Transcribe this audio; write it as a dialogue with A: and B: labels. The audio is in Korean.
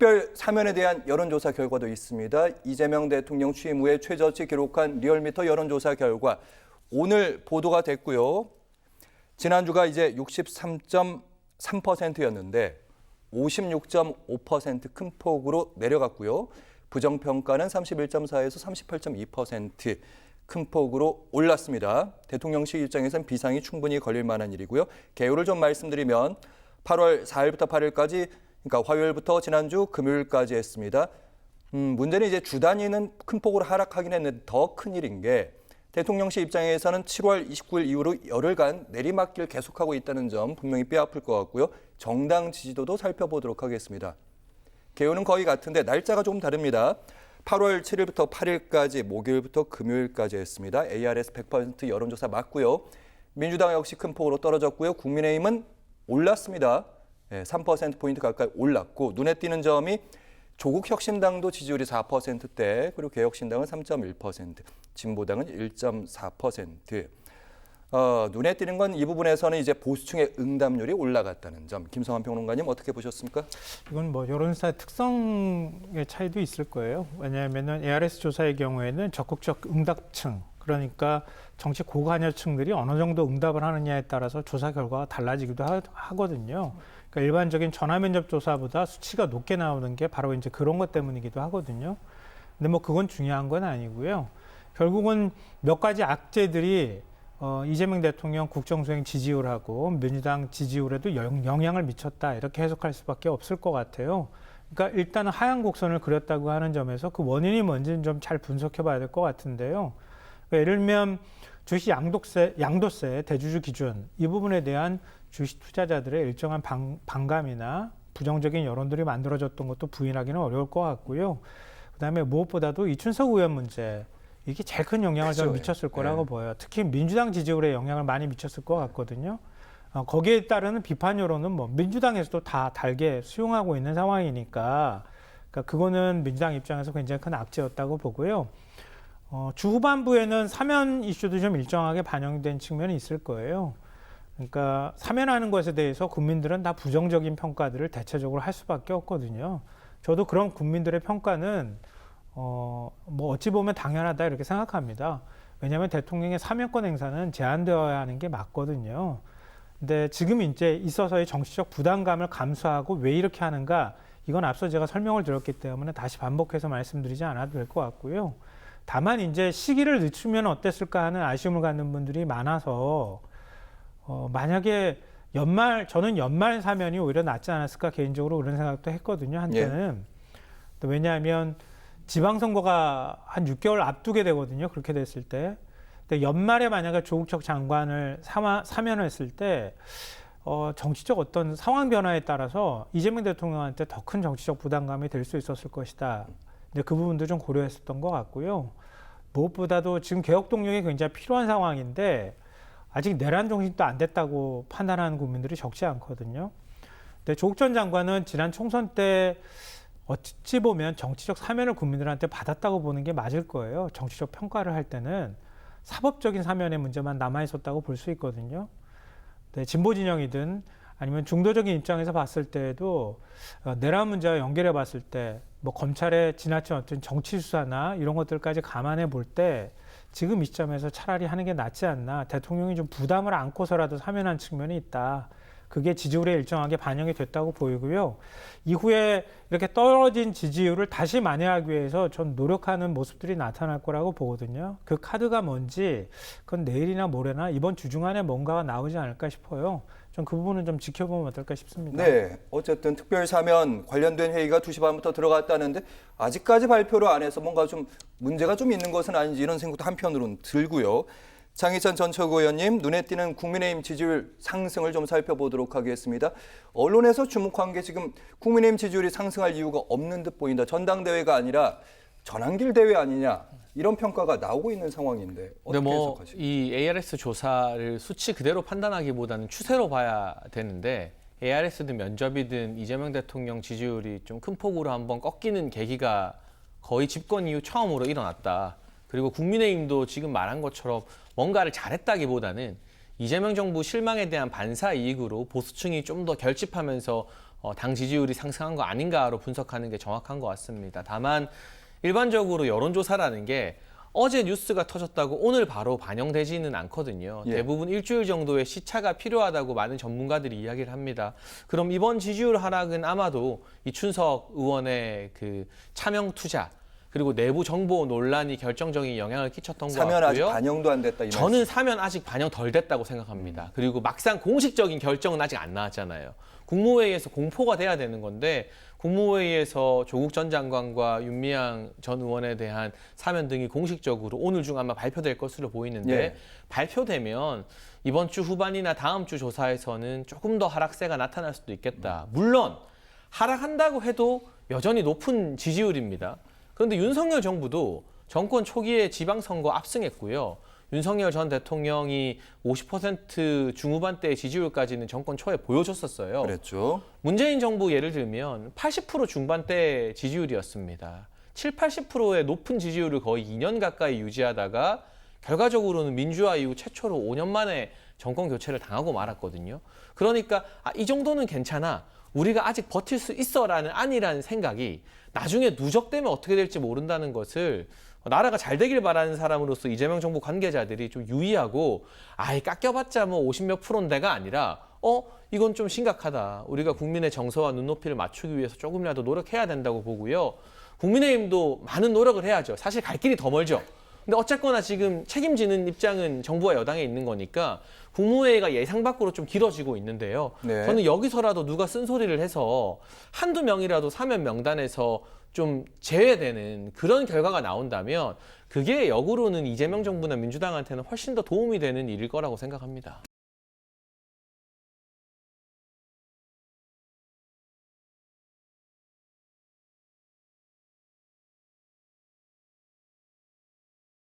A: 특별 사면에 대한 여론조사 결과도 있습니다. 이재명 대통령 취임 후에 최저치 기록한 리얼미터 여론조사 결과 오늘 보도가 됐고요. 지난주가 이제 63.3%였는데 56.5%큰 폭으로 내려갔고요. 부정평가는 31.4에서 38.2%큰 폭으로 올랐습니다. 대통령실 입장에선 비상이 충분히 걸릴 만한 일이고요. 개요를 좀 말씀드리면 8월 4일부터 8일까지 그러니까 화요일부터 지난주 금요일까지 했습니다. 음, 문제는 이제 주 단위는 큰 폭으로 하락하긴 했는데 더 큰 일인 게 대통령실 입장에서는 7월 29일 이후로 열흘간 내리막길 계속하고 있다는 점 분명히 뼈아플 것 같고요. 정당 지지도도 살펴보도록 하겠습니다. 개요는 거의 같은데 날짜가 조금 다릅니다. 8월 7일부터 8일까지 목요일부터 금요일까지 했습니다. ARS 100% 여론조사 맞고요. 민주당 역시 큰 폭으로 떨어졌고요. 국민의힘은 올랐습니다. 예, 3%포인트 가까이 올랐고 눈에 띄는 점이 조국 혁신당도 지지율이 4%대 그리고 개혁신당은 3.1% 진보당은 1.4% 어, 눈에 띄는 건 이 부분에서는 이제 보수층의 응답률이 올라갔다는 점 김성환 평론가님 어떻게 보셨습니까?
B: 이건 뭐 여론사 특성의 차이도 있을 거예요. 왜냐하면은 ARS 조사의 경우에는 적극적 응답층 그러니까 정치 고관여층들이 어느 정도 응답을 하느냐에 따라서 조사 결과가 달라지기도 하, 하거든요. 그러니까 일반적인 전화 면접 조사보다 수치가 높게 나오는 게 바로 이제 그런 것 때문이기도 하거든요. 근데 뭐 그건 중요한 건 아니고요. 결국은 몇 가지 악재들이 어, 이재명 대통령 국정수행 지지율하고 민주당 지지율에도 영, 영향을 미쳤다 이렇게 해석할 수밖에 없을 것 같아요. 그러니까 일단은 하향 곡선을 그렸다고 하는 점에서 그 원인이 뭔지는 좀 잘 분석해 봐야 될 것 같은데요. 그러니까 예를 들면 주식 양도세, 양도세 대주주 기준 이 부분에 대한 주식 투자자들의 일정한 방, 반감이나 부정적인 여론들이 만들어졌던 것도 부인하기는 어려울 것 같고요. 그다음에 무엇보다도 이춘석 의원 문제 이게 제일 큰 영향을. 좀 미쳤을 거라고
A: 네.
B: 보여요. 특히 민주당 지지율에 영향을 많이 미쳤을 것 같거든요. 어, 거기에 따르는 비판 여론은 뭐 민주당에서도 다 달게 수용하고 있는 상황이니까 그러니까 그거는 민주당 입장에서 굉장히 큰 악재였다고 보고요. 어, 주 후반부에는 사면 이슈도 좀 일정하게 반영된 측면이 있을 거예요. 그러니까 사면하는 것에 대해서 국민들은 다 부정적인 평가들을 대체적으로 할 수밖에 없거든요. 저도 그런 국민들의 평가는 어, 뭐 어찌 보면 당연하다 이렇게 생각합니다. 왜냐하면 대통령의 사면권 행사는 제한되어야 하는 게 맞거든요. 근데 지금 이제 있어서의 정치적 부담감을 감수하고 왜 이렇게 하는가 이건 앞서 제가 설명을 드렸기 때문에 다시 반복해서 말씀드리지 않아도 될 것 같고요. 다만 이제 시기를 늦추면 어땠을까 하는 아쉬움을 갖는 분들이 많아서 어, 만약에 연말 저는 연말 사면이 오히려 낫지 않았을까 개인적으로 그런 생각도 했거든요 한때는 또 왜냐하면 지방선거가 한 6개월 앞두게 되거든요 그렇게 됐을 때 근데 연말에 만약에 조국적 장관을 사마, 사면했을 때 어, 정치적 어떤 상황 변화에 따라서 이재명 대통령한테 더 큰 정치적 부담감이 될 수 있었을 것이다. 근데 그 부분도 좀 고려했었던 것 같고요. 무엇보다도 지금 개혁 동력이 굉장히 필요한 상황인데 아직 내란 정신도 안 됐다고 판단하는 국민들이 적지 않거든요. 근데 조국 전 장관은 지난 총선 때 어찌 보면 정치적 사면을 국민들한테 받았다고 보는 게 맞을 거예요. 정치적 평가를 할 때는 사법적인 사면의 문제만 남아 있었다고 볼 수 있거든요. 네, 진보 진영이든 아니면 중도적인 입장에서 봤을 때에도 어, 내란 문제와 연결해 봤을 때 뭐 검찰의 지나친 어떤 정치 수사나 이런 것들까지 감안해 볼 때 지금 이 시점에서 차라리 하는 게 낫지 않나 대통령이 좀 부담을 안고서라도 사면한 측면이 있다. 그게 지지율에 일정하게 반영이 됐다고 보이고요. 이후에 이렇게 떨어진 지지율을 다시 만회하기 위해서 전 노력하는 모습들이 나타날 거라고 보거든요. 그 카드가 뭔지 그건 내일이나 모레나 이번 주중 안에 뭔가가 나오지 않을까 싶어요. 전 그 부분은 좀 지켜보면 어떨까 싶습니다.
A: 네, 어쨌든 특별 사면 관련된 회의가 2시 반부터 들어갔다는데 아직까지 발표를 안 해서 뭔가 좀 문제가 좀 있는 것은 아닌지 이런 생각도 한편으로는 들고요. 장희찬 전 최고위원님 눈에 띄는 국민의힘 지지율 상승을 좀 살펴보도록 하겠습니다. 언론에서 주목한 게 지금 국민의힘 지지율이 상승할 이유가 없는 듯 보인다. 전당대회가 아니라 전환길 대회 아니냐 이런 평가가 나오고 있는 상황인데 어떻게
C: 뭐
A: 해석하십니까?
C: 이 ARS 조사를 수치 그대로 판단하기보다는 추세로 봐야 되는데 ARS든 면접이든 이재명 대통령 지지율이 좀 큰 폭으로 한번 꺾이는 계기가 거의 집권 이후 처음으로 일어났다. 그리고 국민의힘도 지금 말한 것처럼 뭔가를 잘했다기보다는 이재명 정부 실망에 대한 반사 이익으로 보수층이 좀 더 결집하면서 어, 당 지지율이 상승한 거 아닌가로 분석하는 게 정확한 것 같습니다. 다만 일반적으로 여론조사라는 게 어제 뉴스가 터졌다고 오늘 바로 반영되지는 않거든요.
A: 예.
C: 대부분 일주일 정도의 시차가 필요하다고 많은 전문가들이 이야기를 합니다. 그럼 이번 지지율 하락은 아마도 이 춘석 의원의 그 차명 투자 그리고 내부 정보 논란이 결정적인 영향을 끼쳤던 것
A: 사면 아직
C: 같고요.
A: 반영도 안 됐다 이
C: 저는. 사면 아직 반영 덜 됐다고 생각합니다. 그리고 막상 공식적인 결정은 아직 안 나왔잖아요. 국무회의에서 공포가 돼야 되는 건데 국무회의에서 조국 전 장관과 윤미향 전 의원에 대한 사면 등이 공식적으로 오늘 중 아마 발표될 것으로 보이는데
A: 예.
C: 발표되면 이번 주 후반이나 다음 주 조사에서는 조금 더 하락세가 나타날 수도 있겠다. 물론 하락한다고 해도 여전히 높은 지지율입니다. 그런데 윤석열 정부도 정권 초기에 지방선거 압승했고요. 윤석열 전 대통령이 50% 중후반대의 지지율까지는 정권 초에 보여줬었어요.
A: 그랬죠.
C: 문재인 정부 예를 들면 80% 중반대 지지율이었습니다. 7, 80%의 높은 지지율을 거의 2년 가까이 유지하다가 결과적으로는 민주화 이후 최초로 5년 만에 정권 교체를 당하고 말았거든요. 그러니까 아, 이 정도는 괜찮아. 우리가 아직 버틸 수 있어라는 아니라는 생각이 나중에 누적되면 어떻게 될지 모른다는 것을 나라가 잘 되길 바라는 사람으로서 이재명 정부 관계자들이 좀 유의하고 아이 깎여봤자 뭐 50몇 프로인데가 아니라 어 이건 좀 심각하다. 우리가 국민의 정서와 눈높이를 맞추기 위해서 조금이라도 노력해야 된다고 보고요. 국민의힘도 많은 노력을 해야죠. 사실 갈 길이 더 멀죠. 근데 어쨌거나 지금 책임지는 입장은 정부와 여당에 있는 거니까 국무회의가 예상 밖으로 좀 길어지고 있는데요.
A: 네.
C: 저는 여기서라도 누가 쓴소리를 해서 한두 명이라도 사면 명단에서 좀 제외되는 그런 결과가 나온다면 그게 역으로는 이재명 정부나 민주당한테는 훨씬 더 도움이 되는 일일 거라고 생각합니다.